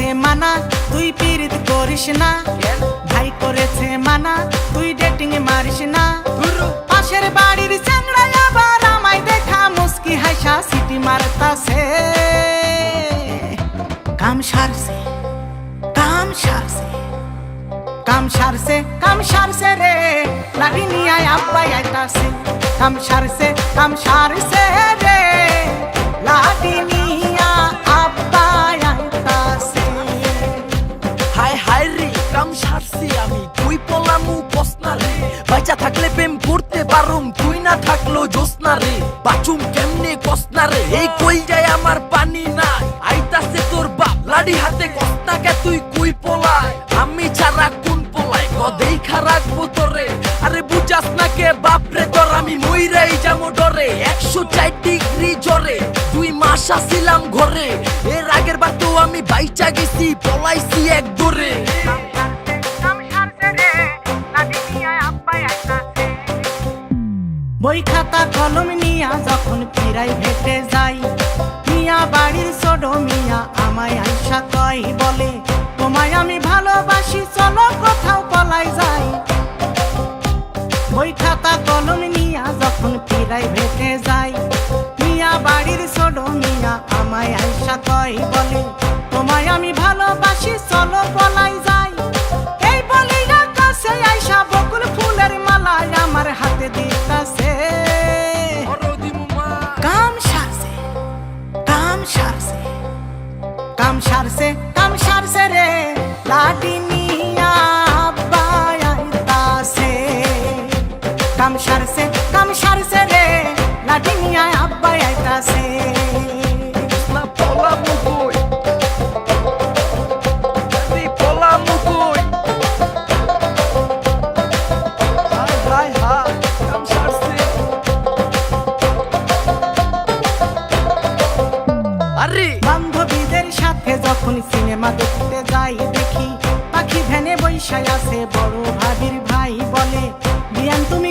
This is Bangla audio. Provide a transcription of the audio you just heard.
করেছে মানা তুই পীড়িত করিস না। ভাই করেছে মানা তুই ডেটিং মারিস না। পাশের বাড়ির চ্যাংড়া আবার আমায় দেখা মুস্কি হাসা সিটি মারতাছে। কাম সারছে কাম সারছে কাম সারছে কাম সারছে রে। নিয়ে আব্বাই আইতাছে কাম সারছে কাম সারছে রে। তুই পসনা রে বাইচা থাকলে প্রেম করতে পারুম, তুই না থাকল জোসনা রে বাচুম কেমনে কসনা রে এই কই যায় আমার পানি না আইতাছে তোর বাপ, লাডি হাতে কসনাকে তুই কুই পলায়? আমি ছাড়া কোন পলায়, কদেই রাখব তোরে। আরে বুঝাস না কে বাপ রে তোর, আমি মইরাই যাব ডরে। একশো চার ডিগ্রি জ্বরে, দুই মাস আসিলাম ঘরে। এর আগের বার তো আমি বাইচা গেছি, পলাইছি এক দরে। বই খাতা কলম নিয়া যখন ফিরাই ভেটে যাই, মিয়া বাড়ির ছোট মিয়া আমায় আইসা কয় বলে, তোমায় আমি ভালোবাসি, চলো কোথাও পলাই যাই। বই খাতা কলম নিয়া যখন ফিরাই ভেটে যাই, মিয়া বাড়ির ছোট মিয়া আমায় আইসা কয় বলে, তোমায় আমি ভালোবাসি, চলো পলাই যাই। সারছে কাম সারছে রে। লাডি নিয়া আব্বাই আইতাছে। কাম সারছে কাম সারছে রে। লাডি নিয়া আব্বাই আইতাছে। সাথে যখন সিনেমা দেখতে যাই দেখি, পাখি ভ্যানে বৈশায় আছে বড় ভাবির ভাই বলে, বিয়ান, তুমি